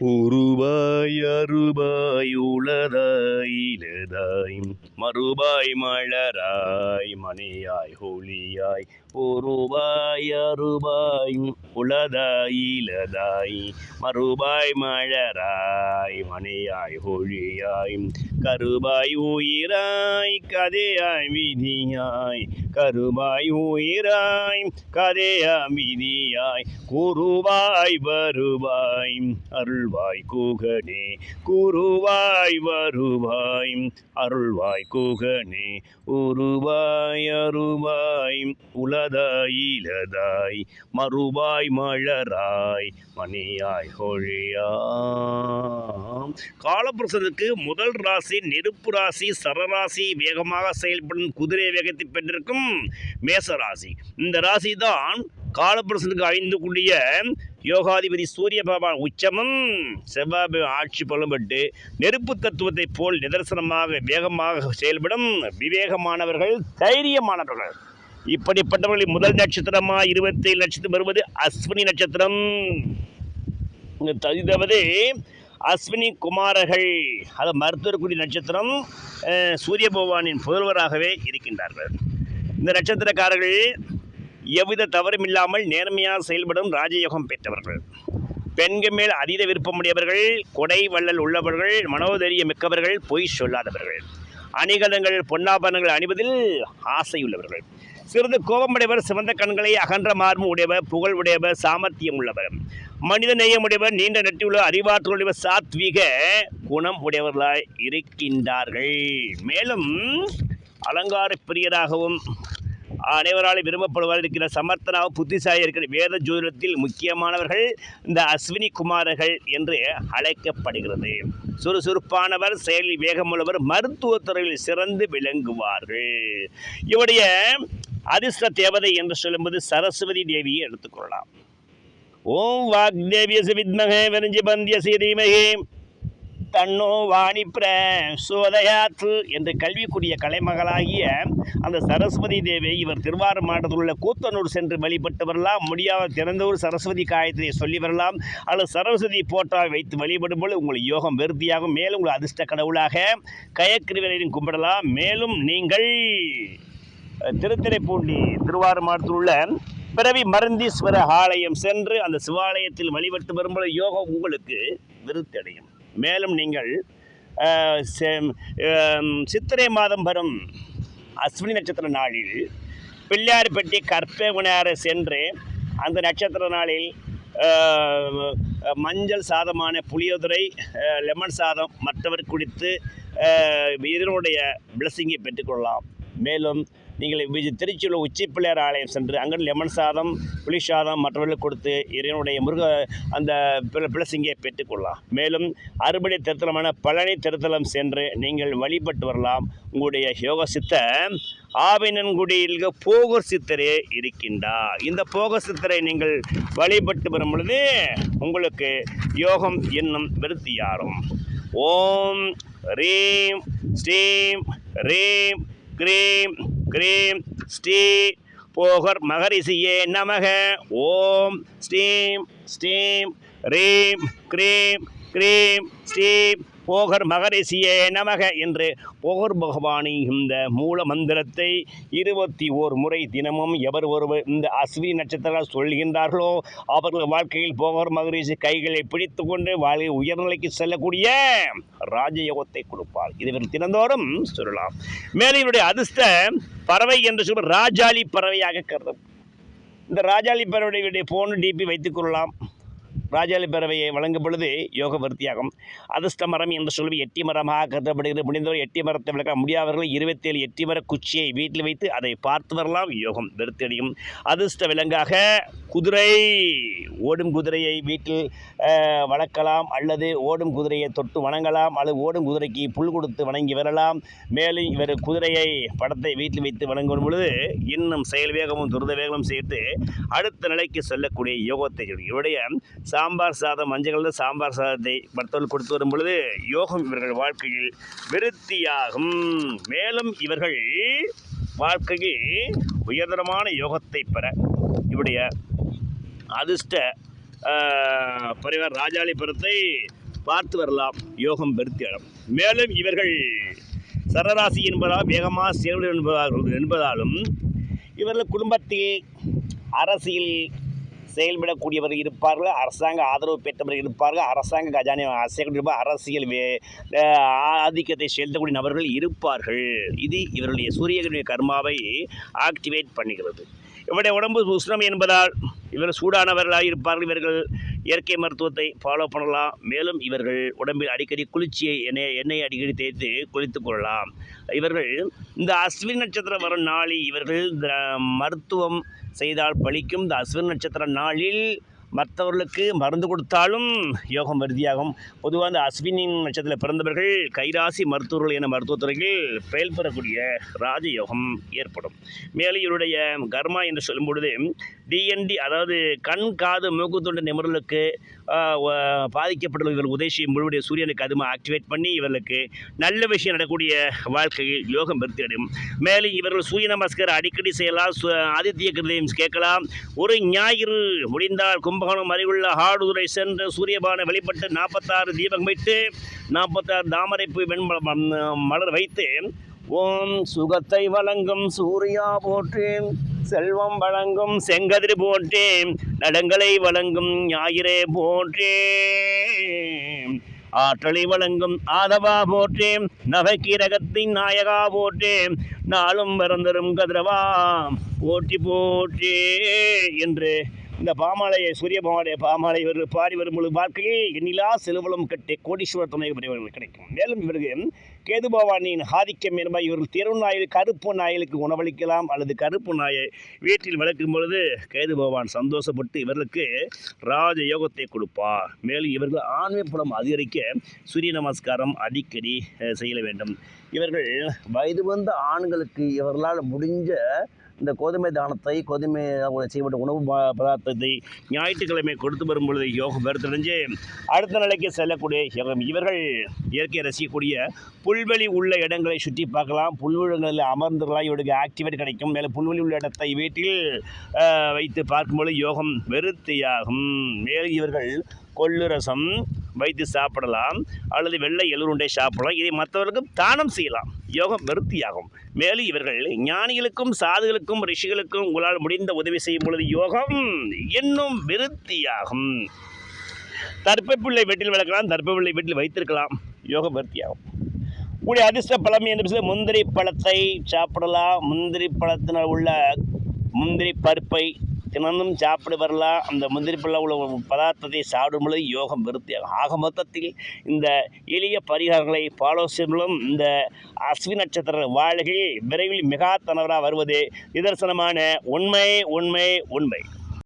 உருவாய் அருபாய் உளதாய் இலதாய் மறுபாய் மலராய் மணியாய் ஹோலியாய் உருவாய் அருபாய் உளதாய் இலதாய் மறுபாய் மலராய் மணியாய் ஒளியாய் கருபாய் உயிராய் கதையாய் விதியாய் கருபாய் உயிராய் கதையாய் விதியாய் குருவாய் வருவாய் அருள்வாய் குகனே குருவாய் வருவாய் அருள்வாய் குகனே உருவாய் அருவாய் உலதாய் இலதாய் மறுவாய் மலராய் மணியாய் ஹொழியாம் காலப்புருஷனுக்கு முதல் ராசி நெருப்பு ராசி சரராசி வேகமாக செயல்படும் குதிரை வேகத்தை பெற்றிருக்கும் மேச ராசி இந்த ராசி தான் காலப்புருஷனுக்கு அழிந்து கூடிய யோகாதிபதி சூரிய பகவான் உச்சமும் செவ்வாய் ஆட்சி பலம்பட்டு நெருப்பு தத்துவத்தை போல் நிதர்சனமாக வேகமாக செயல்படும் விவேகமானவர்கள் தைரியமானவர்கள். இப்படிப்பட்டவர்களின் முதல் நட்சத்திரமாக இருபத்தி நட்சத்திரம் வருவது அஸ்வினி நட்சத்திரம். இங்க அஸ்வினி குமாரர்கள். அது மருத்துவக்குடி நட்சத்திரம் சூரிய பகவானின் புதல்வராகவே இருக்கின்றார்கள். இந்த நட்சத்திரக்காரர்கள் எவ்வித தவறும் இல்லாமல் நேர்மையாக செயல்படும் ராஜயோகம் பெற்றவர்கள். பெண்கள் மேல் அதீத விருப்பமுடையவர்கள் கொடை வள்ளல் உள்ளவர்கள் மனோதரிய மிக்கவர்கள் பொய் சொல்லாதவர்கள். அணிகலங்கள் பொன்னாபரணங்கள் அணிவதில் ஆசையுள்ளவர்கள் சிறிது கோபமுடையவர் சிவந்த கண்களை அகன்ற மார்பு உடையவர் புகழ் உடையவர் சாமர்த்தியம் உள்ளவர். மனித நேயமுடையவர் நீண்ட நெட்டியுள்ள அறிவாற்றலுடைய சாத்விக குணம் உடையவர்களாய் இருக்கின்றார்கள். மேலும் அலங்கார பிரியராகவும் அனைவரால் விரும்பப்படுவார் இருக்கிற சமர்த்தனாக புத்திசாலி இருக்கிற வேத ஜோதிடத்தில் முக்கியமானவர்கள் இந்த அஸ்வினி குமாரர்கள் என்று அழைக்கப்படுகிறது. சுறுசுறுப்பானவர் செயலில் வேகமுள்ளவர் மருத்துவத்துறையில் சிறந்து விளங்குவார்கள். இவருடைய அதிர்ஷ்ட தேவதை என்று சொல்லும்போது சரஸ்வதி தேவியை எடுத்துக்கொள்ளலாம் ஓம் வாக்தேவியச வித்மகே விரஞ்சி பந்திய தீமகே தன்னோ வாணி பிரசோதயாத்து என்று கல்விக்குரிய கலைமகளாகிய அந்த சரஸ்வதி தேவி இவர் திருவாரூர் மாவட்டத்தில் உள்ள கூத்தனூர் சென்று வழிபட்டு வரலாம். முடியாத திறந்தூர் சரஸ்வதி காயத்திலே சொல்லி வரலாம். அல்லது சரஸ்வதி போட்டாவை வைத்து வழிபடும் போது உங்கள் யோகம் விருத்தியாகும். மேலும் உங்கள் அதிர்ஷ்ட கடவுளாக கயக்கிரிவரையும் கும்பிடலாம். மேலும் நீங்கள் திருத்திரைப்பூண்டி திருவாரூர் மாவட்டத்தில் உள்ள பிறவி மருந்தீஸ்வர ஆலயம் சென்று அந்த சிவாலயத்தில் வழிபட்டு வரும்போது யோகம் உங்களுக்கு விருத்தடையும். மேலும் நீங்கள் செ- சித்திரை மாதம் வரும் அஸ்வினி நட்சத்திர நாளில் பிள்ளையார்பட்டி கற்பகுணார சென்று அந்த நட்சத்திர நாளில் மஞ்சள் சாதமான புளியோதரை லெமன் சாதம் மற்றவர் குடித்து இதனுடைய பிளஸ்ஸிங்கை பெற்றுக்கொள்ளலாம். மேலும் நீங்கள் விஜய் திருச்சியில் உச்சி பிள்ளையார் ஆலயம் சென்று அங்கே லெமன் சாதம் புளி சாதம் மற்றவர்களுக்கு கொடுத்து இறைவனுடைய முருக அந்த பிளஸிங்கை பெற்றுக்கொள்ளலாம் மேலும் அறுபடை திருத்தலமான பழனி திருத்தலம் சென்று நீங்கள் வழிபட்டு வரலாம். உங்களுடைய யோக சித்த ஆவினன்குடியில் போகர் சித்தரே இருக்கின்றார். இந்த போகர் சித்தரை நீங்கள் வழிபட்டு வரும் பொழுது உங்களுக்கு யோகம் என்னும் விருத்தியாரும் ஓம் ரீம் ஸ்ரீம் ரீம் க்ரீம் க்ரீம் ஸ்ரீ போகர் மகரிஷியே நமக. ஓம் ஸ்ரீம் ஸ்ரீம் ரீம் க்ரீம் க்ரீம் ஸ்ரீம். போகர் மகரிஷியே நமக என்று போகர் பகவானி இந்த மூல மந்திரத்தை இருபத்தி ஓர் முறை தினமும் எவர் ஒருவர் இந்த அஸ்வினி நட்சத்திரம் சொல்கின்றார்களோ அவர்கள் வாழ்க்கையில் போகர் மகரிஷி கைகளை பிடித்து கொண்டு வாழ்க்கை உயர்நிலைக்கு செல்லக்கூடிய ராஜயோகத்தை கொடுப்பார். இதுவரை தினந்தோறும் சொல்லலாம். மேலும் இவருடைய அதிர்ஷ்ட பறவை என்று சொல்ல ராஜாளி பறவையாக கருதும் இந்த ராஜாளி பறவையுடைய போன் டிபி வைத்துக் கொள்ளலாம். ராஜாளி பறவையை வழங்கும் பொழுது யோக விருத்தியாகும் அதிர்ஷ்ட மரம் என்று சொல்லி எட்டி மரமாக கருதப்படுகிறது. முடிந்தவர் எட்டி மரத்தை விளக்க முடியாதவர்கள் இருபத்தேழு எட்டி மர குச்சியை வீட்டில் வைத்து அதை பார்த்து வரலாம். யோகம் விருத்தியடையும் அதிர்ஷ்ட விலங்காக குதிரை. ஓடும் குதிரையை வீட்டில் வளர்க்கலாம் அல்லது ஓடும் குதிரையை தொட்டு வணங்கலாம். அல்லது ஓடும் குதிரைக்கு புல் கொடுத்து வணங்கி வரலாம். மேலும் இவர் குதிரையை படத்தை வீட்டில் வைத்து வணங்கும் பொழுது இன்னும் செயல் வேகமும் துரித வேகமும் சேர்த்து அடுத்த நிலைக்கு செல்லக்கூடிய யோகத்தை இவருடைய சாம்பார் சாதம் மஞ்சள் கலந்த சாம்பார் சாதத்தை மற்றவர்கள் கொடுத்து வரும் பொழுது யோகம் இவர்கள் வாழ்க்கையில் விருத்தியாகும். மேலும் இவர்கள் வாழ்க்கையில் உயர்தரமான யோகத்தை பெற இவருடைய அதிர்ஷ்ட ஆஹ், பரிவார் ராஜாளிபுரத்தை பார்த்து வரலாம். யோகம் பெருத்திடம் மேலும் இவர்கள் சரராசி என்பதால் வேகமாக செயல்படும் என்பதாக என்பதாலும் இவர்கள் குடும்பத்தில் அரசியல் செயல்படக்கூடியவர்கள் இருப்பார்கள். அரசாங்க ஆதரவு பெற்றவர்கள் இருப்பார்கள். அரசாங்க கஜானை அசைக்கின்ற அரசியல் வே ஆதிக்கத்தை செலுத்தக்கூடிய நபர்கள் இருப்பார்கள். இது இவருடைய சூரியகனுடைய கர்மாவை ஆக்டிவேட் பண்ணுகிறது. இவருடைய உடம்பு உஷ்ணம் என்பதால் இவர் சூடானவர்களாக இருப்பார்கள் இவர்கள் இயற்கை மருத்துவத்தை ஃபாலோ பண்ணலாம். மேலும் இவர்கள் உடம்பில் அடிக்கடி குளிர்ச்சியை எண்ணெய் எண்ணெயை அடிக்கடி தேய்த்து குளித்துக் கொள்ளலாம். இவர்கள் இந்த அஸ்வினி நட்சத்திரம் வரும் நாளில் இவர்கள் இந்த மருத்துவம் செய்தால் பலிக்கும். இந்த அஸ்வினி நட்சத்திர நாளில் மற்றவர்களுக்கு மருந்து கொடுத்தாலும் யோகம் வருதியாகும். பொதுவாக அந்த அஸ்வினின் நட்சத்திரத்தில் பிறந்தவர்கள் கைராசி மருத்துவர்கள் என மருத்துவத்துறையில் பெயல் பெறக்கூடிய ராஜயோகம் ஏற்படும். மேலும் இவருடைய கர்மா என்று சொல்லும் பொழுது டிஎன்டி அதாவது கண் காது மூக்குத்தொண்டு நிபுணர்களுக்கு பாதிக்கப்பட்டுள்ள இவர்கள் உதவி செய்யும் முழுவடைய சூரியனுக்கு அதுமா ஆக்டிவேட் பண்ணி இவர்களுக்கு நல்ல விஷயம் நடக்கூடிய வாழ்க்கையில் யோகம் பெருத்திடும் மேலும் இவர்கள் சூரிய நமஸ்காரம் அடிக்கடி செய்யலாம் சு- ஆதித்ய கிருதையும் கேட்கலாம். ஒரு ஞாயிறு முடிந்தால் கும்பகோணம் அருகுள்ள ஹாடுதுரை சென்று சூரியபானை வழிபட்டு நாற்பத்தாறு தீபம் வைத்து நாற்பத்தாறு தாமரைப்பு வெண்ம மலர் வைத்து ஓம் சுகத்தை வழங்கும் சூர்யா போற்றேன். செல்வம் வழங்கும் செங்கதிர் போற்றே நடங்களை வழங்கும் ஞாயிறே போற்றே ஆற்றலை வழங்கும் ஆதவா போற்றே நவக்கீரகத்தின் நாயகா போற்றே நாளும் பிறந்தரும் கதிரவா போற்றி போற்றே என்று இந்த பாமாலையை சூரிய பாமாலைய பாமாலை இவர்கள் பாடி வரும் பொழுது வாழ்க்கையில் எண்ணிலா செலுவலம் கட்டி கோடீஸ்வர துணை இவர்களுக்கு கிடைக்கும். மேலும் இவர்கள் கேது பவானியின் ஆதிக்கம் என்பது இவர்கள் தெரு நாயில் கருப்பு நாயலுக்கு உணவளிக்கலாம் அல்லது கருப்பு நாயை வீட்டில் வளர்க்கும் பொழுது கேது பவான் சந்தோஷப்பட்டு இவர்களுக்கு ராஜ யோகத்தை கொடுப்பார். மேலும் இவர்கள் ஆன்மீக புலம் அதிகரிக்க சூரிய நமஸ்காரம் அடிக்கடி செய்ய வேண்டும். இவர்கள் வயது வந்த ஆண்களுக்கு இவர்களால் முடிஞ்ச இந்த கோதுமை தானத்தை கோதுமை செய்யப்பட்ட உணவு ப- பதார்த்தத்தை ஞாயிற்றுக்கிழமை கொடுத்து வரும் பொழுது யோகம் பெருத்தடைஞ்சு அடுத்த நிலைக்கு செல்லக்கூடிய யோகம். இவர்கள் இயற்கையை ரசிக்கக்கூடிய புல்வெளி உள்ள இடங்களை சுற்றி பார்க்கலாம். புல்வெளிகளில் அமர்ந்துலாம் இவருக்கு ஆக்டிவேட் கிடைக்கும். மேலே புல்வெளி உள்ள இடத்தை வீட்டில் வைத்து பார்க்கும்பொழுது யோகம் வெறுத்தியாகும். மேலும் இவர்கள் கொள்ளு ரசம் வைத்து சாப்பிடலாம். அல்லது வெள்ளை எள்ளுருண்டை சாப்பிடலாம். இதை மற்றவர்களுக்கு தானம் செய்யலாம். யோகம் வெறுத்தியாகும் மேலும் இவர்கள் ஞானிகளுக்கும் சாதுகளுக்கும் ரிஷிகளுக்கும் உங்களால் முடிந்த உதவி செய்யும் பொழுது யோகம் இன்னும் விருத்தியாகும். தர்ப்பப்பிள்ளை வீட்டில் வளர்க்கலாம் தர்ப்பப்பிள்ளை வீட்டில் வைத்திருக்கலாம். யோகம் விருத்தியாகும். உங்களுடைய அதிர்ஷ்ட பழம் என்று சொல்லி முந்திரி பழத்தை சாப்பிடலாம். முந்திரி பழத்தினால் உள்ள முந்திரி பருப்பை தினமும் சாப்பிட வரலாம் அந்த முந்திரி பழம் உள்ள பதார்த்தத்தை சாப்பிடும் பொழுது யோகம் விருத்தியாகும். ஆக மொத்தத்தில் இந்த எளிய பரிகாரங்களை ஃபாலோ செய்யும் இந்த அஸ்வி நட்சத்திர வாழ்கை விரைவில் மிகா தனவராக வருவது நிதர்சனமான உண்மை உண்மை உண்மை.